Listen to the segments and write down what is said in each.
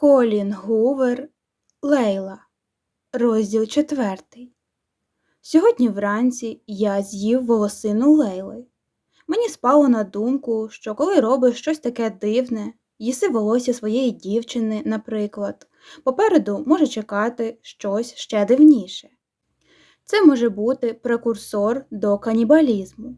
Колін Гувер, Лейла, розділ четвертий. Сьогодні вранці я з'їв волосину Лейли. Мені спало на думку, що коли робиш щось таке дивне, їси волосся своєї дівчини, наприклад, попереду може чекати щось ще дивніше. Це може бути прекурсор до канібалізму.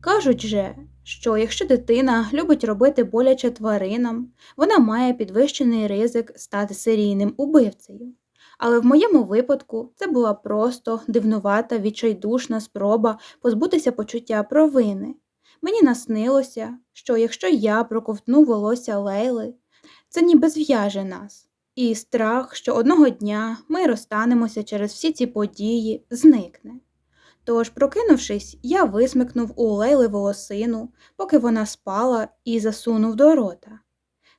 Кажуть же, що якщо дитина любить робити боляче тваринам, вона має підвищений ризик стати серійним убивцею. Але в моєму випадку це була просто дивнувата відчайдушна спроба позбутися почуття провини. Мені наснилося, що якщо я проковтну волосся Лейли, це ніби зв'яже нас, і страх, що одного дня ми розстанемося через всі ці події, зникне. Тож, прокинувшись, я висмикнув у Лейли волосину, поки вона спала, і засунув до рота.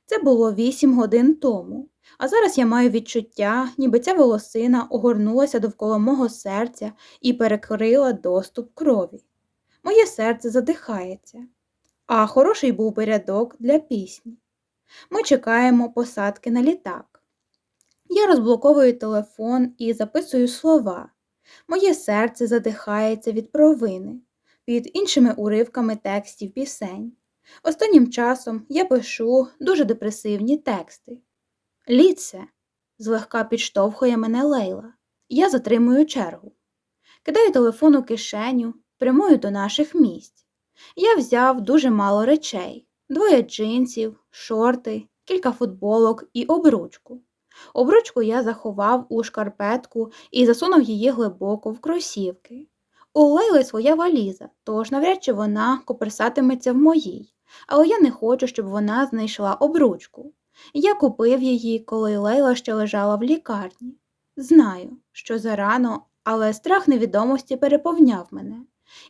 Це було вісім годин тому, а зараз я маю відчуття, ніби ця волосина огорнулася довкола мого серця і перекрила доступ крові. Моє серце задихається, а хороший був би рядок для пісні. Ми чекаємо посадки на літак. Я розблоковую телефон і записую слова. Моє серце задихається від провини, під іншими уривками текстів пісень. Останнім часом я пишу дуже депресивні тексти. Ліце, злегка підштовхує мене Лейла. Я затримую чергу. Кидаю телефон у кишеню, прямую до наших місць. Я взяв дуже мало речей: двоє джинсів, шорти, кілька футболок і обручку. Обручку я заховав у шкарпетку і засунув її глибоко в кросівки. У Лейли своя валіза, тож навряд чи вона коперсатиметься в моїй, але я не хочу, щоб вона знайшла обручку. Я купив її, коли Лейла ще лежала в лікарні. Знаю, що зарано, але страх невідомості переповняв мене.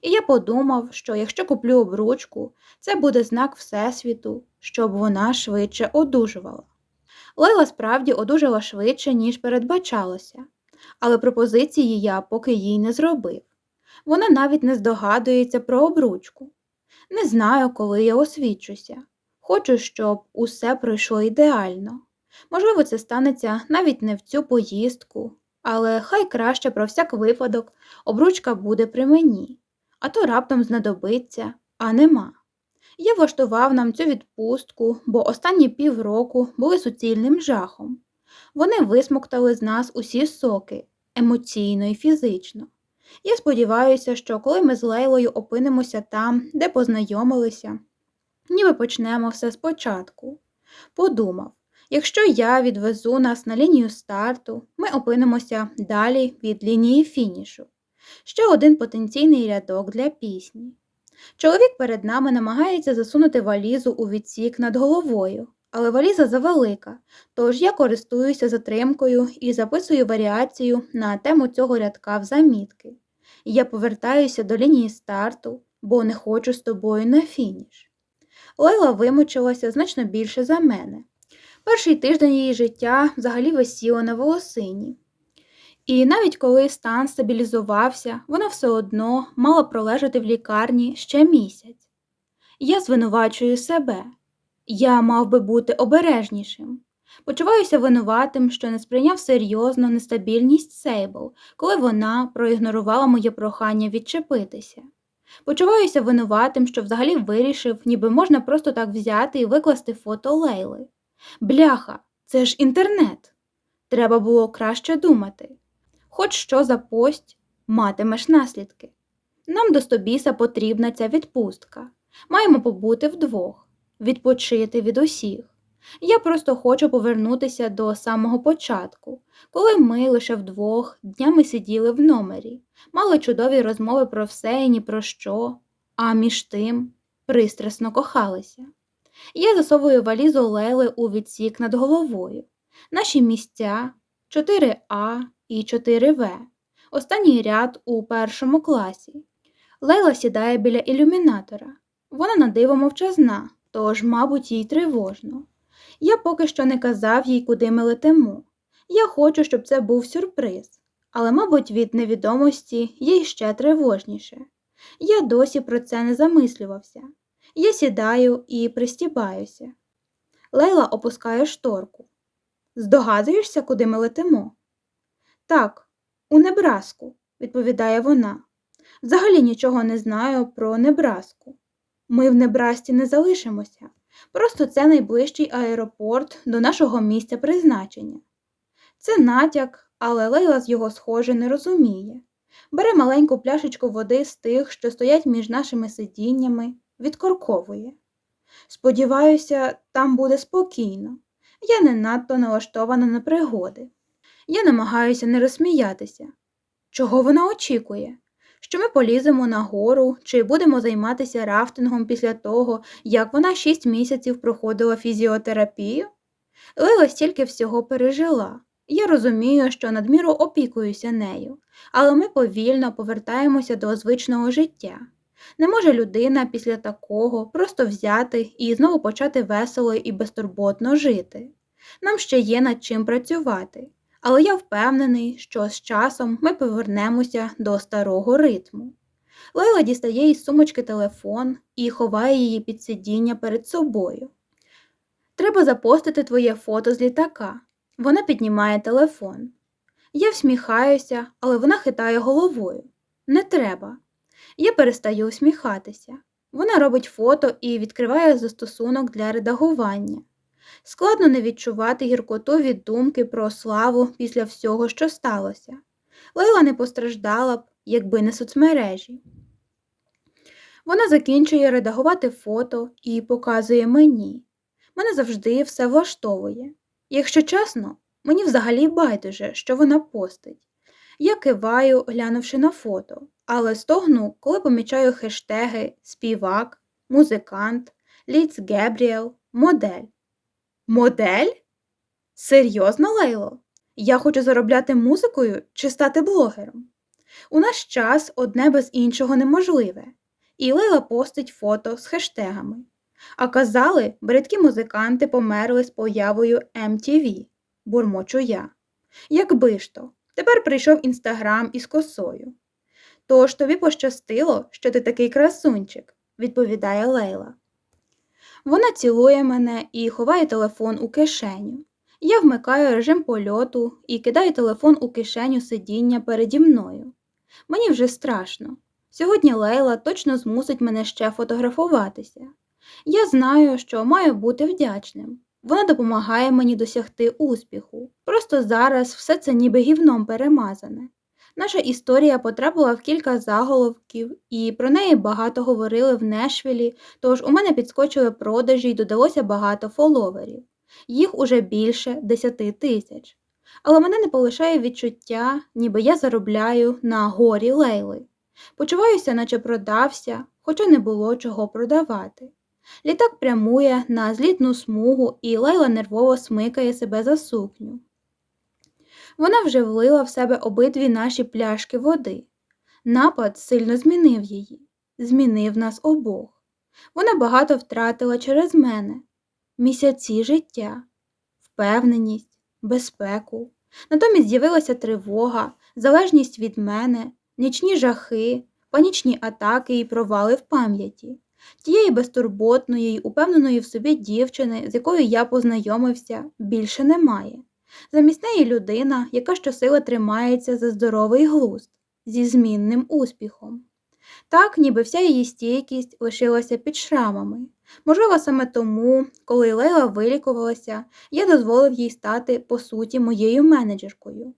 І я подумав, що якщо куплю обручку, це буде знак Всесвіту, щоб вона швидше одужувала. Лейла справді одужала швидше, ніж передбачалося, але пропозиції я поки їй не зробив. Вона навіть не здогадується про обручку. Не знаю, коли я освічуся. Хочу, щоб усе пройшло ідеально. Можливо, це станеться навіть не в цю поїздку, але хай краще про всяк випадок обручка буде при мені, а то раптом знадобиться, а нема. Я влаштував нам цю відпустку, бо останні півроку були суцільним жахом. Вони висмоктали з нас усі соки емоційно і фізично. Я сподіваюся, що коли ми з Лейлою опинимося там, де познайомилися, ніби почнемо все спочатку. Подумав, якщо я відвезу нас на лінію старту, ми опинимося далі від лінії фінішу. Ще один потенційний рядок для пісні. Чоловік перед нами намагається засунути валізу у відсік над головою, але валіза завелика, тож я користуюся затримкою і записую варіацію на тему цього рядка в замітки. Я повертаюся до лінії старту, бо не хочу з тобою на фініш. Лейла вимучилася значно більше за мене. Перший тиждень її життя взагалі висіло на волосині. І навіть коли стан стабілізувався, вона все одно мала пролежати в лікарні ще місяць. Я звинувачую себе. Я мав би бути обережнішим. Почуваюся винуватим, що не сприйняв серйозно нестабільність Сейбл, коли вона проігнорувала моє прохання відчепитися. Почуваюся винуватим, що взагалі вирішив, ніби можна просто так взяти і викласти фото Лейли. Бляха, це ж інтернет. Треба було краще думати. Хоч що за пость матимеш наслідки. Нам до стобіса потрібна ця відпустка. Маємо побути вдвох, відпочити від усіх. Я просто хочу повернутися до самого початку, коли ми лише вдвох днями сиділи в номері, мали чудові розмови про все і ні про що, а між тим пристрасно кохалися. Я засовую валізу Лели у відсік над головою. Наші місця 4А і 4В. Останній ряд у першому класі. Лейла сідає біля ілюмінатора. Вона на диво мовчазна, тож, мабуть, їй тривожно. Я поки що не казав їй, куди ми летимо. Я хочу, щоб це був сюрприз, але, мабуть, від невідомості їй ще тривожніше. Я досі про це не замислювався. Я сідаю і пристібаюся. Лейла опускає шторку. Здогадуєшся, куди ми летимо? Так, у Небраску, відповідає вона. Взагалі нічого не знаю про Небраску. Ми в Небрасті не залишимося. Просто це найближчий аеропорт до нашого місця призначення. Це натяк, але Лейла з його схоже не розуміє. Бере маленьку пляшечку води з тих, що стоять між нашими сидіннями, відкорковує. Сподіваюся, там буде спокійно. Я не надто налаштована на пригоди. Я намагаюся не розсміятися. Чого вона очікує? Що ми поліземо на гору чи будемо займатися рафтингом після того, як вона шість місяців проходила фізіотерапію? Лила стільки всього пережила. Я розумію, що надміру опікуюся нею, але ми повільно повертаємося до звичного життя. Не може людина після такого просто взяти і знову почати весело і безтурботно жити. Нам ще є над чим працювати, але я впевнений, що з часом ми повернемося до старого ритму. Лейла дістає із сумочки телефон і ховає її під сидіння перед собою. Треба запостити твоє фото з літака. Вона піднімає телефон. Я всміхаюся, але вона хитає головою. Не треба. Я перестаю усміхатися. Вона робить фото і відкриває застосунок для редагування. Складно не відчувати гіркоту від думки про славу після всього, що сталося. Лейла не постраждала б, якби не соцмережі. Вона закінчує редагувати фото і показує мені. Мене завжди все влаштовує. Якщо чесно, мені взагалі байдуже, що вона постить. Я киваю, глянувши на фото, але стогну, коли помічаю хештеги співак, музикант, Ліц Гебріел, модель. Модель? Серйозно, Лейло? Я хочу заробляти музикою чи стати блогером? У наш час одне без іншого неможливе, і Лейла постить фото з хештегами. А казали, бридкі музиканти померли з появою MTV, бурмочу я. Якби ж то, тепер прийшов інстаграм із косою. Тож тобі пощастило, що ти такий красунчик, відповідає Лейла. Вона цілує мене і ховає телефон у кишеню. Я вмикаю режим польоту і кидаю телефон у кишеню сидіння переді мною. Мені вже страшно. Сьогодні Лейла точно змусить мене ще фотографуватися. Я знаю, що маю бути вдячним. Вона допомагає мені досягти успіху. Просто зараз все це ніби гівном перемазане. Наша історія потрапила в кілька заголовків, і про неї багато говорили в Нешвілі, тож у мене підскочили продажі і додалося багато фоловерів. Їх уже більше 10 тисяч. Але мене не полишає відчуття, ніби я заробляю на горі лейли. Почуваюся, наче продався, хоча не було чого продавати. Літак прямує на злітну смугу, і Лейла нервово смикає себе за сукню. Вона вже влила в себе обидві наші пляшки води. Напад сильно змінив її, змінив нас обох. Вона багато втратила через мене місяці життя, впевненість, безпеку. Натомість з'явилася тривога, залежність від мене, нічні жахи, панічні атаки і провали в пам'яті, тієї безтурботної й упевненої в собі дівчини, з якою я познайомився, більше немає. Замість неї людина, яка щосили тримається за здоровий глузд, зі змінним успіхом. Так, ніби вся її стійкість лишилася під шрамами. Можливо, саме тому, коли Лейла вилікувалася, я дозволив їй стати, по суті, моєю менеджеркою.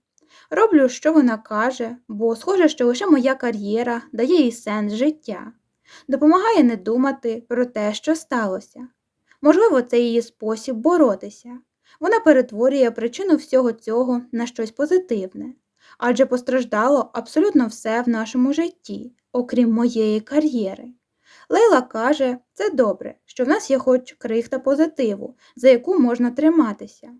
Роблю, що вона каже, бо схоже, що лише моя кар'єра дає їй сенс життя, допомагає не думати про те, що сталося. Можливо, це її спосіб боротися. Вона перетворює причину всього цього на щось позитивне, адже постраждало абсолютно все в нашому житті, окрім моєї кар'єри. Лейла каже, це добре, що в нас є хоч крихта позитиву, за яку можна триматися.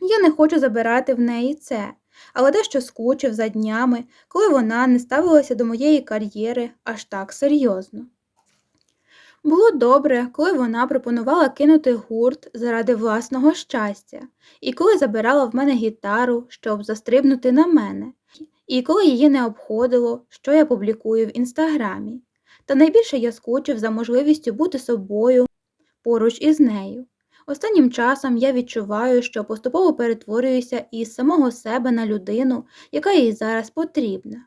Я не хочу забирати в неї це, але дещо скучив за днями, коли вона не ставилася до моєї кар'єри аж так серйозно. Було добре, коли вона пропонувала кинути гурт заради власного щастя, і коли забирала в мене гітару, щоб застрибнути на мене, і коли її не обходило, що я публікую в інстаграмі. Та найбільше я скучив за можливістю бути собою поруч із нею. Останнім часом я відчуваю, що поступово перетворююся із самого себе на людину, яка їй зараз потрібна.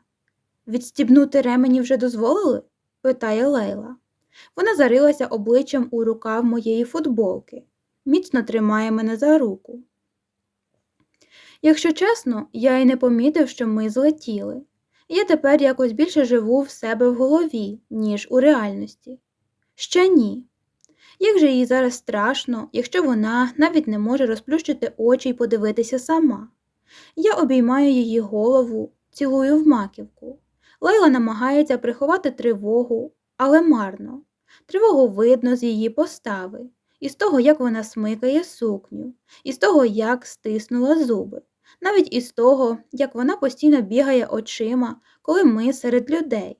Відстібнути ремені вже дозволили? питає Лейла. Вона зарилася обличчям у рукав моєї футболки, міцно тримає мене за руку. Якщо чесно, я й не помітив, що ми злетіли. Я тепер якось більше живу в себе в голові, ніж у реальності. Ще ні. Як же їй зараз страшно, якщо вона навіть не може розплющити очі й подивитися сама. Я обіймаю її голову, цілую в маківку. Лейла намагається приховати тривогу, але марно. Тривогу видно з її постави, із того, як вона смикає сукню, із того, як стиснула зуби, навіть із того, як вона постійно бігає очима, коли ми серед людей,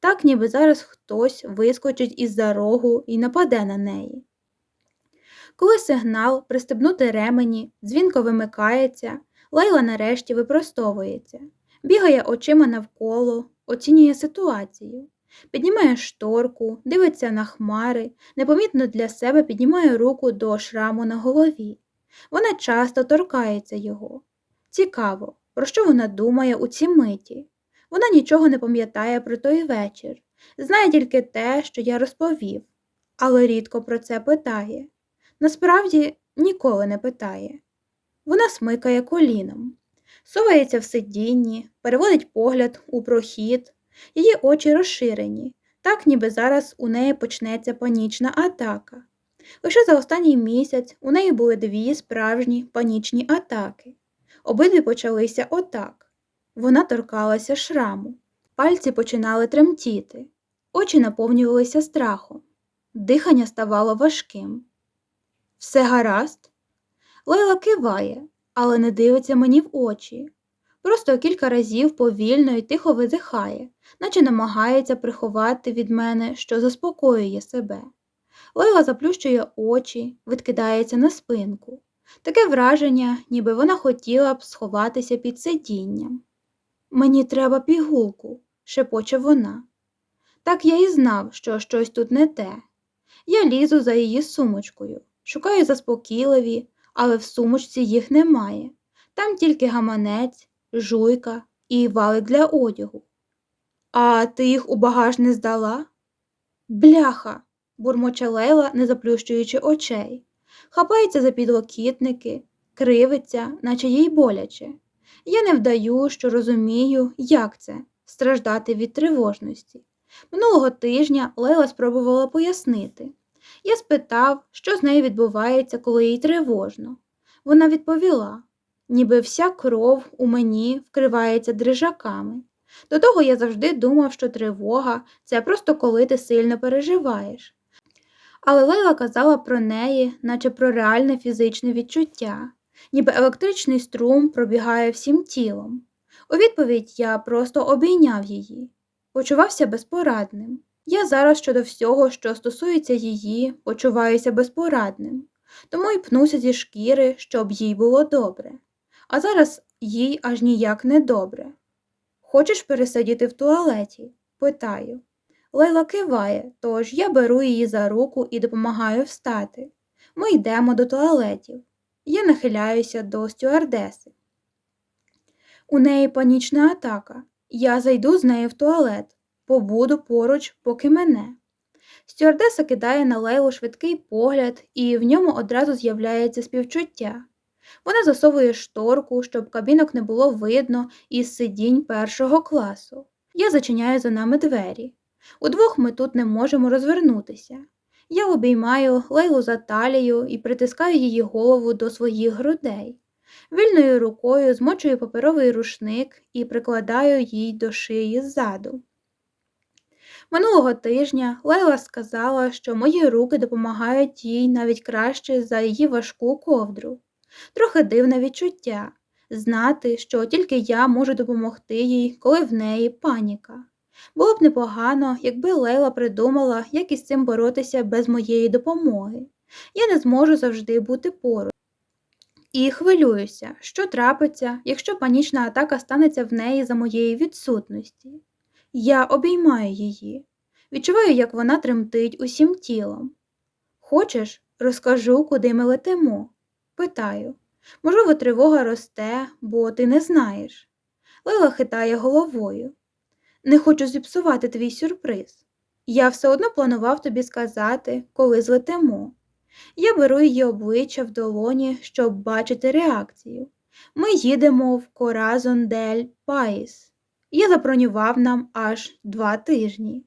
так ніби зараз хтось вискочить із-за рогу і нападе на неї. Коли сигнал пристебнути ремені, дзвінко вимикається, Лейла нарешті випростовується, бігає очима навколо, оцінює ситуацію. Піднімає шторку, дивиться на хмари, непомітно для себе піднімає руку до шраму на голові. Вона часто торкається його. Цікаво, про що вона думає у цій миті. Вона нічого не пам'ятає про той вечір, знає тільки те, що я розповів, але рідко про це питає. Насправді ніколи не питає. Вона смикає коліном, совається в сидінні, переводить погляд у прохід. Її очі розширені, так ніби зараз у неї почнеться панічна атака. Лише за останній місяць у неї були дві справжні панічні атаки. Обидві почалися отак. Вона торкалася шраму, пальці починали тремтіти, очі наповнювалися страхом, дихання ставало важким. Все гаразд? Лейла киває, але не дивиться мені в очі. Просто кілька разів повільно і тихо видихає, наче намагається приховати від мене, що заспокоює себе. Лейла заплющує очі, відкидається на спинку. Таке враження, ніби вона хотіла б сховатися під сидінням. Мені треба пігулку, шепоче вона. Так я і знав, що щось тут не те. Я лізу за її сумочкою, шукаю заспокійливі, але в сумочці їх немає. Там тільки гаманець, жуйка і валик для одягу. А ти їх у багаж не здала? Бляха, бурмоче Лейла, не заплющуючи очей, хапається за підлокітники, кривиться, наче їй боляче. Я не вдаю, що розумію, як це страждати від тривожності. Минулого тижня Лейла спробувала пояснити. Я спитав, що з нею відбувається, коли їй тривожно. Вона відповіла, ніби вся кров у мені вкривається дрижаками. До того я завжди думав, що тривога це просто коли ти сильно переживаєш. Але Лейла казала про неї, наче про реальне фізичне відчуття, ніби електричний струм пробігає всім тілом. У відповідь я просто обійняв її, почувався безпорадним. Я зараз щодо всього, що стосується її, почуваюся безпорадним, тому й пнуся зі шкіри, щоб їй було добре. А зараз їй аж ніяк не добре. Хочеш пересидіти в туалеті? питаю. Лейла киває, тож я беру її за руку і допомагаю встати. Ми йдемо до туалетів. Я нахиляюся до стюардеси. У неї панічна атака. Я зайду з нею в туалет, побуду поруч, поки мене. Стюардеса кидає на Лейлу швидкий погляд, і в ньому одразу з'являється співчуття. Вона засовує шторку, щоб кабінок не було видно із сидінь першого класу. Я зачиняю за нами двері. Удвох ми тут не можемо розвернутися. Я обіймаю Лейлу за талію і притискаю її голову до своїх грудей. Вільною рукою змочую паперовий рушник і прикладаю їй до шиї ззаду. Минулого тижня Лейла сказала, що мої руки допомагають їй навіть краще за її важку ковдру. Трохи дивне відчуття знати, що тільки я можу допомогти їй, коли в неї паніка. Було б непогано, якби Лейла придумала, як із цим боротися без моєї допомоги. Я не зможу завжди бути поруч. І хвилююся, що трапиться, якщо панічна атака станеться в неї за моєї відсутності. Я обіймаю її, відчуваю, як вона тремтить усім тілом. Хочеш, Розкажу, куди ми летимо. Питаю. Можливо, тривога росте, бо ти не знаєш. Лейла хитає головою. Не хочу зіпсувати твій сюрприз. Я все одно планував тобі сказати, коли злетимо. Я беру її обличчя в долоні, щоб бачити реакцію. Ми їдемо в Коразон дель Паїс. Я забронював нам аж два тижні.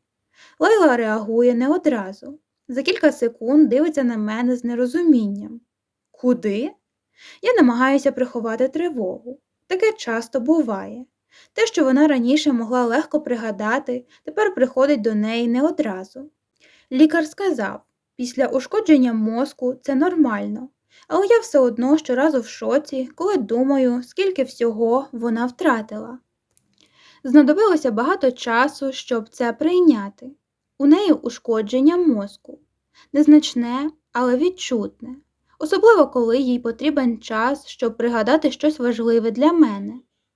Лейла реагує не одразу. За кілька секунд дивиться на мене з нерозумінням. Куди? Я намагаюся приховати тривогу. Таке часто буває. Те, що вона раніше могла легко пригадати, тепер приходить до неї не одразу. Лікар сказав, після ушкодження мозку це нормально, але я все одно щоразу в шоці, коли думаю, скільки всього вона втратила. Знадобилося багато часу, щоб це прийняти. У неї ушкодження мозку. Незначне, але відчутне, особливо коли їй потрібен час, щоб пригадати щось важливе для мене,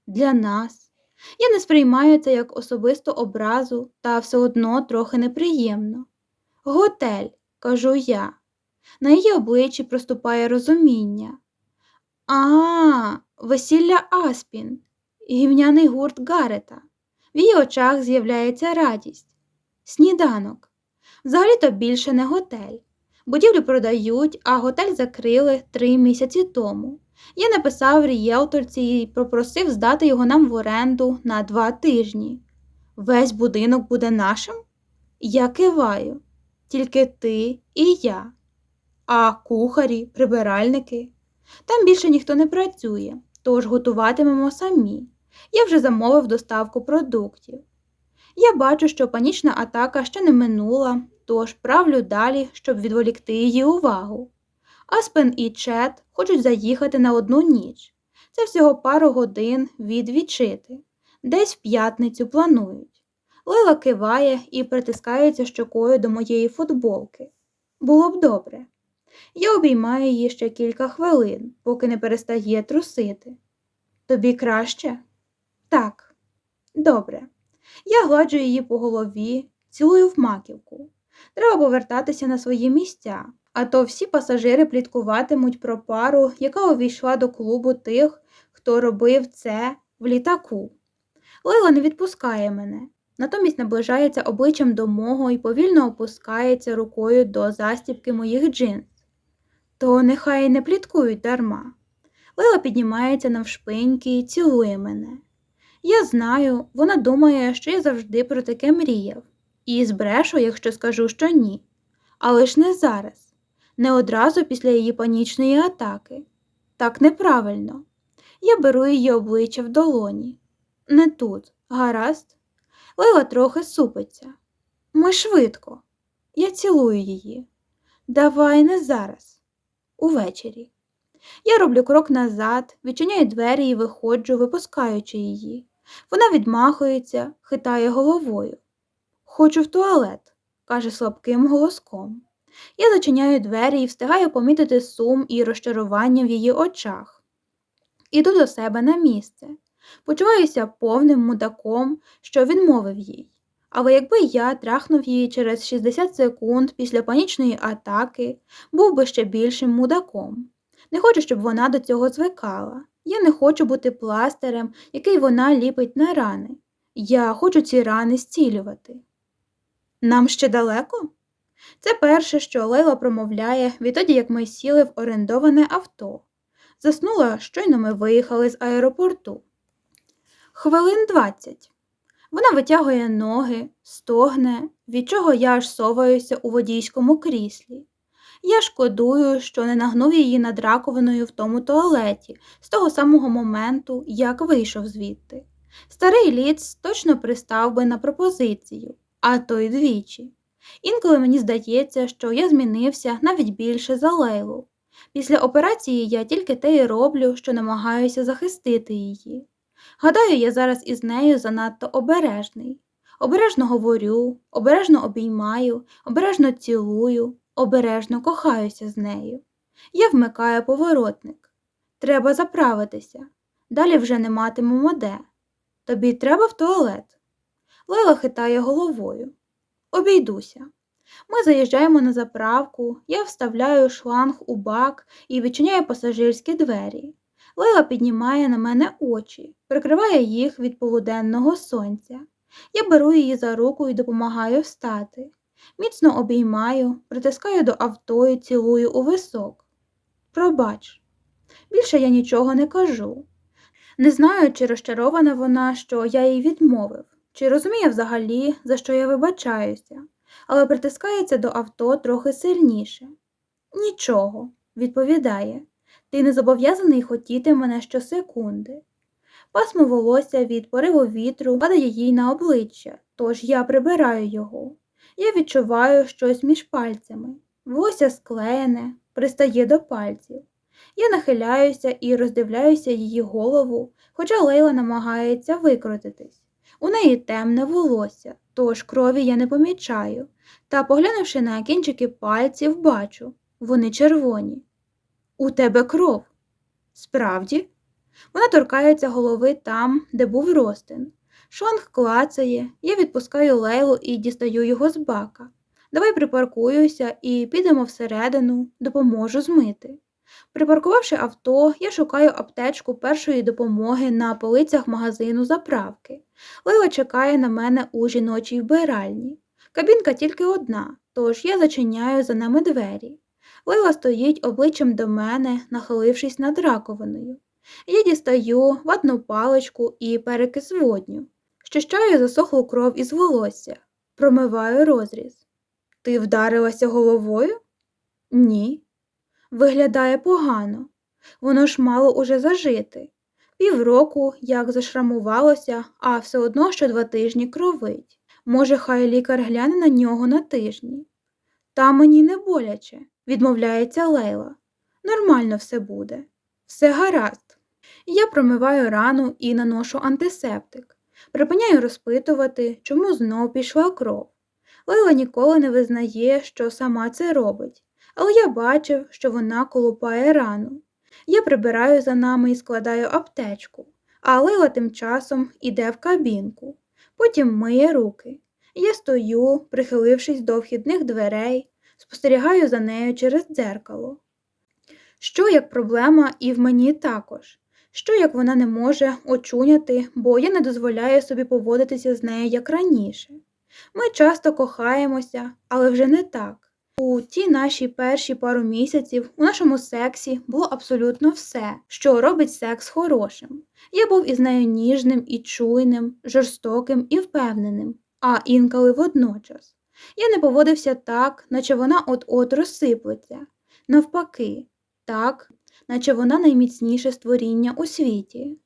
для нас. Я не сприймаю це як особисту образу, та все одно трохи неприємно. Готель, кажу я. На її обличчі проступає розуміння. А, весілля Аспін, гівняний гурт Гарета. В її очах з'являється радість. Сніданок. Взагалі-то більше не готель. Будівлю продають, а готель закрили три місяці тому. Я написав рієлторці і попросив здати його нам в оренду на два тижні. Весь будинок буде нашим? Я киваю, тільки ти і я. А кухарі, прибиральники. Там більше ніхто не працює, тож готуватимемо самі. Я вже замовив доставку продуктів. Я бачу, що панічна атака ще не минула, тож правлю далі, щоб відволікти її увагу. Аспен і Чет хочуть заїхати на одну ніч. Це всього пару годин від відчити. Десь в п'ятницю планують. Лила киває і притискається щокою до моєї футболки. Було б добре. Я обіймаю її ще кілька хвилин, поки не перестає трусити. Тобі краще? Так, добре. Я гладжу її по голові, цілую в маківку. Треба повертатися на свої місця, а то всі пасажири пліткуватимуть про пару, яка увійшла до клубу тих, хто робив це в літаку. Лейла не відпускає мене, натомість наближається обличчям до мого і повільно опускається рукою до застібки моїх джинс. То нехай не пліткують дарма. Лейла піднімається навшпиньки і цілує мене. Я знаю, вона думає, що я завжди про таке мріяв, і збрешу, якщо скажу, що ні. Але ж не зараз, не одразу після її панічної атаки. Так неправильно. Я беру її обличчя в долоні. Не тут, гаразд. Лейла трохи супиться. Ми швидко. Я цілую її. Давай не зараз, увечері. Я роблю крок назад, відчиняю двері і виходжу, випускаючи її. Вона відмахується, хитає головою. Хочу в туалет, каже слабким голоском. Я зачиняю двері і встигаю помітити сум і розчарування в її очах. Іду до себе на місце. Почуваюся повним мудаком, що відмовив їй. Але якби я трахнув її через 60 секунд після панічної атаки, був би ще більшим мудаком. Не хочу, щоб вона до цього звикала. Я не хочу бути пластирем, який вона ліпить на рани. Я хочу ці рани зцілювати. Нам ще далеко? Це перше, що Лейла промовляє відтоді, як ми сіли в орендоване авто. Заснула, щойно ми виїхали з аеропорту. Хвилин двадцять. Вона витягує ноги, стогне, від чого я аж соваюся у водійському кріслі. Я шкодую, що не нагнув її над раковиною в тому туалеті з того самого моменту, як вийшов звідти. Старий ліц точно пристав би на пропозицію, а то й двічі. Інколи мені здається, що я змінився навіть більше за Лейлу. Після операції я тільки те й роблю, що намагаюся захистити її. Гадаю, я зараз із нею занадто обережний. Обережно говорю, обережно обіймаю, обережно цілую, обережно кохаюся з нею. Я вмикаю поворотник. Треба заправитися. Далі вже не матимемо де. Тобі треба в туалет. Лейла хитає головою. Обійдуся. Ми заїжджаємо на заправку, я вставляю шланг у бак і відчиняю пасажирські двері. Лейла піднімає на мене очі, прикриває їх від полуденного сонця. Я беру її за руку і допомагаю встати. Міцно обіймаю, притискаю до авто і цілую у висок. Пробач. Більше я нічого не кажу. Не знаю, чи розчарована вона, що я їй відмовив, чи розуміє взагалі, за що я вибачаюся, але притискається до авто трохи сильніше. Нічого, відповідає, ти не зобов'язаний хотіти мене щосекунди. Пасмо волосся від пориву вітру падає їй на обличчя, тож я прибираю його. Я відчуваю щось між пальцями. Волосся склеєне, пристає до пальців. Я нахиляюся і роздивляюся її голову, хоча Лейла намагається викрутитись. У неї темне волосся, тож крові я не помічаю, та, поглянувши на кінчики пальців, бачу вони червоні. У тебе кров. Справді? Вона торкається голови там, де був ростин. Шланг клацає, я відпускаю лейлу і дістаю його з бака. Давай припаркуюся і підемо всередину, допоможу змити. Припаркувавши авто, я шукаю аптечку першої допомоги на полицях магазину заправки. Лейла чекає на мене у жіночій вбиральні. Кабінка тільки одна, тож я зачиняю за нами двері. Лейла стоїть обличчям до мене, нахилившись над раковиною. Я дістаю ватну паличку і перекис водню. Щищаю засохлу кров із волосся, промиваю розріз. Ти вдарилася головою? Ні. Виглядає погано. Воно ж мало уже зажити. Півроку, як зашрамувалося, а все одно що два тижні кровить. Може, хай лікар гляне на нього на тижні. Та мені не боляче, відмовляється Лейла. Нормально все буде. Все гаразд. Я промиваю рану і наношу антисептик. Припиняю розпитувати, чому знов пішла кров. Лейла ніколи не визнає, що сама це робить, але я бачив, що вона колупає рану. Я прибираю за нами і складаю аптечку, а Лейла тим часом іде в кабінку, потім миє руки. Я стою, прихилившись до вхідних дверей, спостерігаю за нею через дзеркало. Що як проблема і в мені також? Що як вона не може очуняти, бо я не дозволяю собі поводитися з нею як раніше. Ми часто кохаємося, але вже не так. У ті наші перші пару місяців у нашому сексі було абсолютно все, що робить секс хорошим. Я був із нею ніжним і чуйним, жорстоким і впевненим, а інколи водночас. Я не поводився так, наче вона от-от розсиплеться. Навпаки, так, наче вона найміцніше створіння у світі.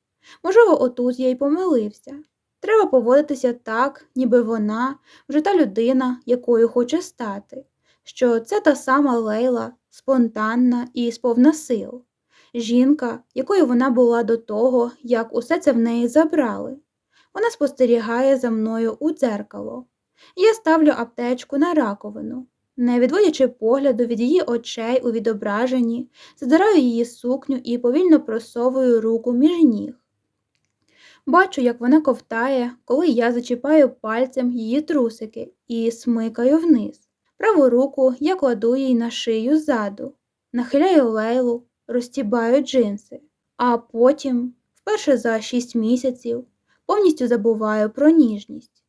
Можливо, отут я й помилився. Треба поводитися так, ніби вона вже та людина, якою хоче стати, що це та сама Лейла, спонтанна і сповна сил, жінка, якою вона була до того, як усе це в неї забрали. Вона спостерігає за мною у дзеркало. Я ставлю аптечку на раковину, не відводячи погляду від її очей у відображенні, задираю її сукню і повільно просовую руку між ніг. Бачу, як вона ковтає, коли я зачіпаю пальцем її трусики і смикаю вниз. Праву руку я кладу їй на шию ззаду, нахиляю лейлу, розтібаю джинси, а потім, вперше за шість місяців, повністю забуваю про ніжність.